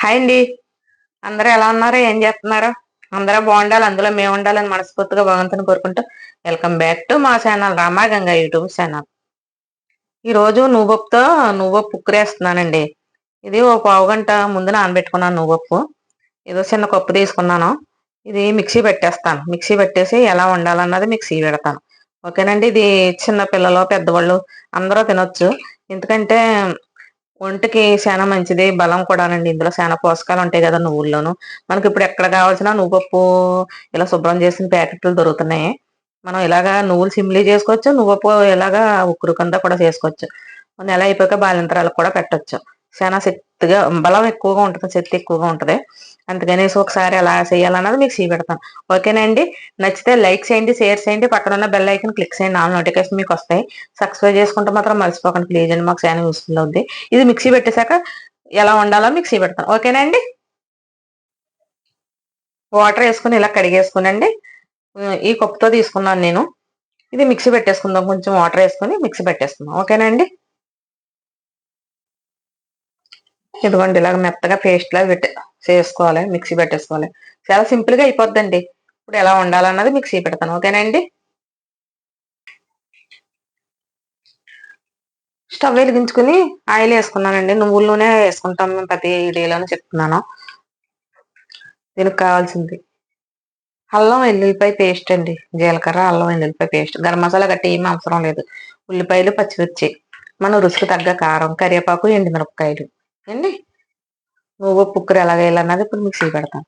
Hi అండి. అందరూ ఎలా ఉన్నారు? ఏం చేస్తున్నారు? అందరూ బాగుండాలి. అందులో మేము ఉండాలని మనస్ఫూర్తిగా భగవంతుని కోరుకుంటూ వెల్కమ్ బ్యాక్ టు మా ఛానల్ రామాగంగా యూట్యూబ్ ఛానల్. ఈరోజు నువ్వుపప్పుతో నువ్వుపప్పు ఉక్కురేస్తున్నానండి ఇది ఓ పావు గంట ముందు నానబెట్టుకున్నాను నువ్వుపప్పు ఏదో చిన్న కప్పు తీసుకున్నాను. ఇది మిక్సీ పెట్టేస్తాను. మిక్సీ పెట్టేసి ఎలా వండాలన్నది మిక్సీ పెడతాను. ఓకేనండి. ఇది చిన్న పిల్లలు పెద్దవాళ్ళు అందరూ తినొచ్చు. ఎందుకంటే ఒంటికి చాలా మంచిది బలం కూడానండి. ఇందులో చాలా పోషకాలు ఉంటాయి కదా నువ్వుల్లోను మనకి ఇప్పుడు ఎక్కడ కావాల్సిన నువ్వుపప్పు ఇలా శుభ్రం చేసిన ప్యాకెట్లు దొరుకుతున్నాయి. మనం ఇలాగా నువ్వులు సిమ్లీ చేసుకోవచ్చు నువ్వప్పు ఇలాగా ఉక్కురు కూడా చేసుకోవచ్చు. నెల అయిపోయాక బాలింతరాలకు కూడా పెట్టచ్చు. చాలా శక్తిగా బలం ఎక్కువగా ఉంటుంది శక్తి ఎక్కువగా ఉంటుంది. అందుకనేసి ఒకసారి అలా చేయాలన్నది మీకు సీ పెడతాను ఓకేనండి నచ్చితే లైక్ చేయండి షేర్ చేయండి. పక్కన ఉన్న బెల్ ఐకన్ క్లిక్ చేయండి. ఆల్ నోటిఫికేషన్ మీకు వస్తాయి. సబ్స్క్రైబ్ చేసుకుంటే మాత్రం మర్చిపోకండి. ప్లీజ్ అండి మాకు చాలా యూస్ఫుల్ అవుద్ది. ఇది మిక్సీ పెట్టేశాక ఎలా వండాలో మిక్సీ పెడతాను ఓకేనండి వాటర్ వేసుకుని ఇలా కడిగేసుకునండి. ఈ కప్పుతో తీసుకున్నాను నేను. ఇది మిక్సీ పెట్టేసుకుందాం. కొంచెం వాటర్ వేసుకుని మిక్సీ పెట్టేసుకుందాం. ఓకేనండి ఇదిగోండి ఇలాగ మెత్తగా పేస్ట్ లాగా పెట్టే చేసుకోవాలి మిక్సీ పెట్టేసుకోవాలి. చాలా సింపుల్గా అయిపోద్దండి. ఇప్పుడు ఎలా ఉండాలన్నది మిక్సీ పెడతాను ఓకేనండి స్టవ్ వెలిగించుకుని ఆయిల్ వేసుకున్నానండి. నువ్వుల నూనె వేసుకుంటాం మేము ప్రతి డేలోనే చెప్తున్నాను. దీనికి కావాల్సింది అల్లం వెల్లుల్లిపాయ పేస్ట్ అండి. జీలకర్ర అల్లం వెల్లుల్లిపాయ పేస్ట్ గరం మసాలా గట్టి ఏమీ అవసరం లేదు. ఉల్లిపాయలు పచ్చిమిర్చి. మన రుచికి తగ్గ కారం కరివేపాకు ఎండుమిరపకాయలు. అండి నువ్వు పుక్కరు ఎలాగ వేయాలన్నది ఇప్పుడు మిక్సీ పెడతాను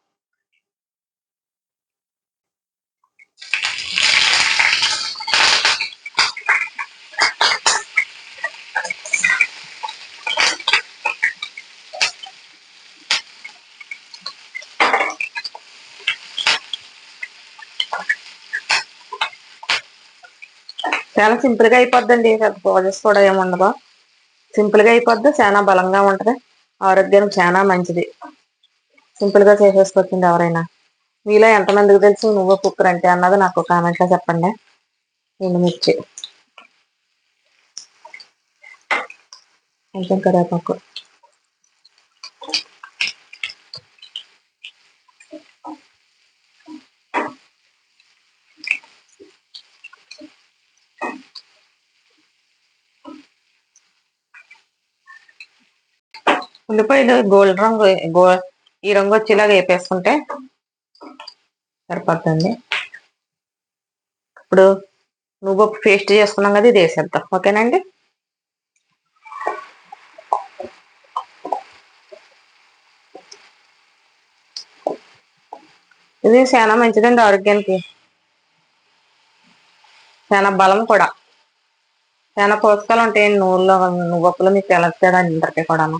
చాలా సింపుల్గా అయిపోద్దండి. పెద్ద ప్రాసెస్ కూడా ఏముండదు. సింపుల్గా అయిపోద్ది? చాలా బలంగా ఉంటది? ఆరోగ్యానికి చాలా మంచిది. సింపుల్గా చేసేసుకోవచ్చండి ఎవరైనా. మీలో ఎంతమందికి తెలుసు? నువ్వు కుక్కర్ అంటే అన్నది నాకు కామెంట్గా చెప్పండి. మిర్చి కొంచెం కరివేపాకు ఉల్లిపాయలు గోల్డ్ రంగు గో ఈ రంగు వచ్చేలాగా వేపేసుకుంటే సరిపోతుంది. ఇప్పుడు నువ్వు పేస్ట్ చేసుకున్నాం కదా ఇది వేసేద్దాం. ఓకేనండి? ఇది చాలా మంచిదండి ఆరోగ్యానికి. చాలా బలం కూడా. చాలా పోషకాలు ఉంటాయండి నువ్వుల్లో నువ్వులో మీకు తెలుస్తుంది అందరికీ కూడాను.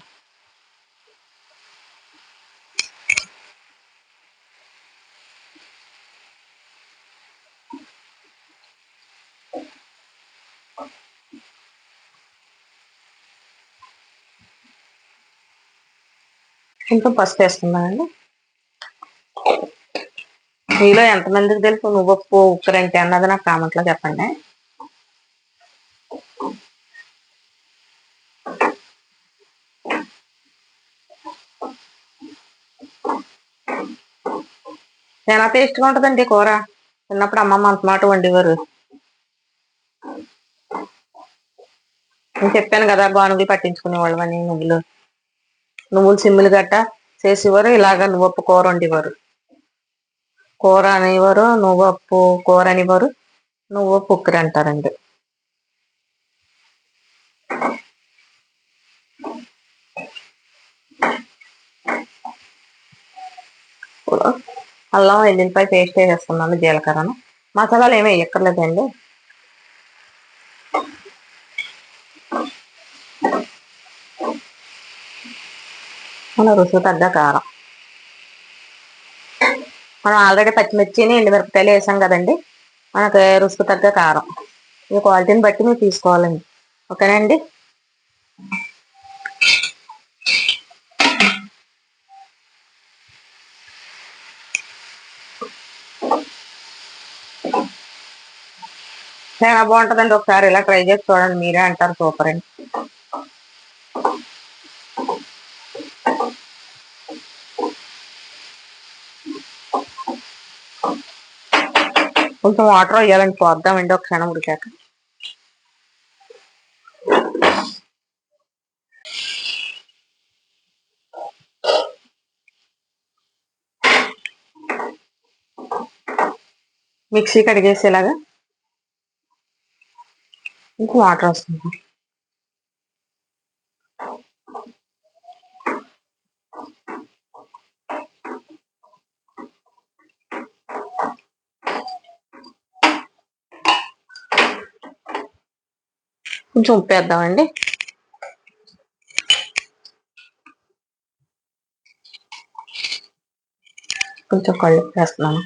కొంచెం పసుపు వేసుకుందామండి మీలో ఎంతమందికి తెలుసు? నువ్వు ఉప్పు ఉక్కరంటే అన్నది నాకు కామెంట్లో చెప్పండి. చాలా టేస్ట్గా ఉంటుందండి కూర? చిన్నప్పుడు అమ్మమ్మ అంత మాట వండేవారు. నేను చెప్పాను కదా గానుగులు పట్టించుకునేవాళ్ళు అని నువ్వులు. నువ్వులు సిమ్ములు గట్ట చేసేవారు ఇలాగ నువ్వప్పు కూర వండేవారు. కూర అనేవారు నువ్వప్పు కూర అనేవారు నువ్వు పుక్కరి అంటారండి. అల్లం ఎల్లిపాయ పేస్ట్ వేసేస్తున్నాను జీలకర్రను. మసాలాలు ఏమీ ఎక్కర్లేదండి మన రుచి తగ్గ కారం. మనం ఆల్రెడీ పచ్చిమిర్చిని ఎండుమిరపకాయలు వేసాం కదండి మనకు రుసుకు తగ్గ కారం. ఈ క్వాలిటీని బట్టి మీరు తీసుకోవాలండి. ఓకేనండి చాలా బాగుంటుందండి. ఒకసారి ఇలా ట్రై చేసి చూడండి. మీరే అంటారు సూపర్ అండి. కొంచెం వాటర్ వేయాలండి పోద్దామండి ఒక క్షణం ఉడికాక. మిక్సీ కడిగేసేలాగా. ఇంక వాటర్ వస్తుంది. కొంచెం ఉప్పు వేద్దామండి కొంచెం కళ్ళు వేస్తున్నాను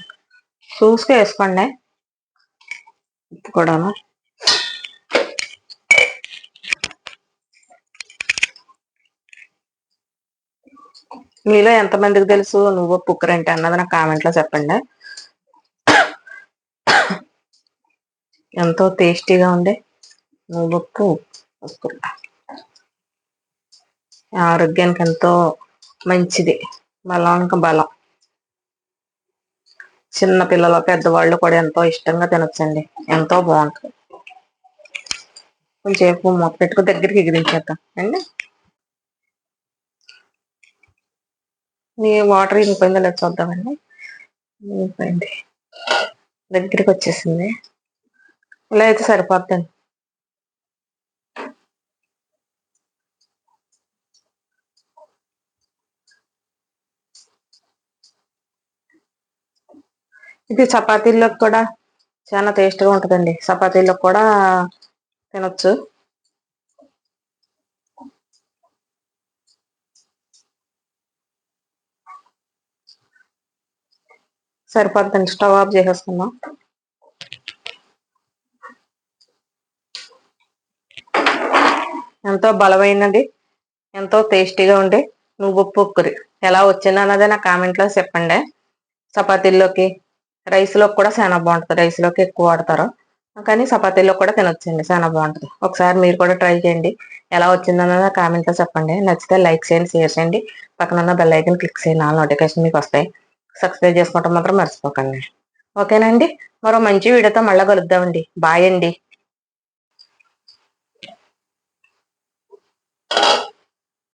చూసుకు వేసుకోండి. ఉప్పు కూడాను. మీలో ఎంతమందికి తెలుసు? నువ్వు పుక్కరంటే అన్నది నాకు కామెంట్లో చెప్పండి. ఎంతో టేస్టీగా ఉండే నువ్వుప్పు ఆరోగ్యానికి ఎంతో మంచిది. బలానికి బలం. చిన్న పిల్లలు పెద్దవాళ్ళు కూడా ఎంతో ఇష్టంగా తినొచ్చండి. ఎంతో బాగుంటుంది. కొంచెంసేపు మొక్క పెట్టుకు దగ్గరికి ఎగిరించేద్దాం. అండి? మీ వాటర్ ఇంకిపోయిందో లేదు చూద్దామండి. ఇంకిపోయింది దగ్గరికి వచ్చేసింది. ఇలా అయితే సరిపోద్దండి. ఇది చపాతీల్లోకి కూడా చాలా టేస్ట్గా ఉంటుందండి. చపాతీల్లో కూడా తినొచ్చు. సరిపోద్దండి. స్టవ్ ఆఫ్ చేసేసుకున్నాం ఎంతో బలమైనది ఎంతో టేస్టీగా ఉండే నువ్వు పొక్కురి ఎలా వచ్చింది అన్నది నా కామెంట్లో చెప్పండి. చపాతీల్లోకి రైస్లోకి కూడా చాలా బాగుంటుంది. రైస్లోకి ఎక్కువ వాడతారు. కానీ చపాతీలో కూడా తినొచ్చండి. చాలా బాగుంటుంది. ఒకసారి మీరు కూడా ట్రై చేయండి. ఎలా వచ్చిందన్నది కామెంట్లో చెప్పండి. నచ్చితే లైక్ చేయండి షేర్ చేయండి. పక్కన ఉన్న బెల్ ఐకన్ క్లిక్ చేయండి. ఆ నోటిఫికేషన్ మీకు వస్తాయి. సబ్స్క్రైబ్ చేసుకోవటం మాత్రం మర్చిపోకండి. ఓకేనండి. మరో మంచి వీడియోతో మళ్ళీ కలుద్దామండి. బాయ్ అండి.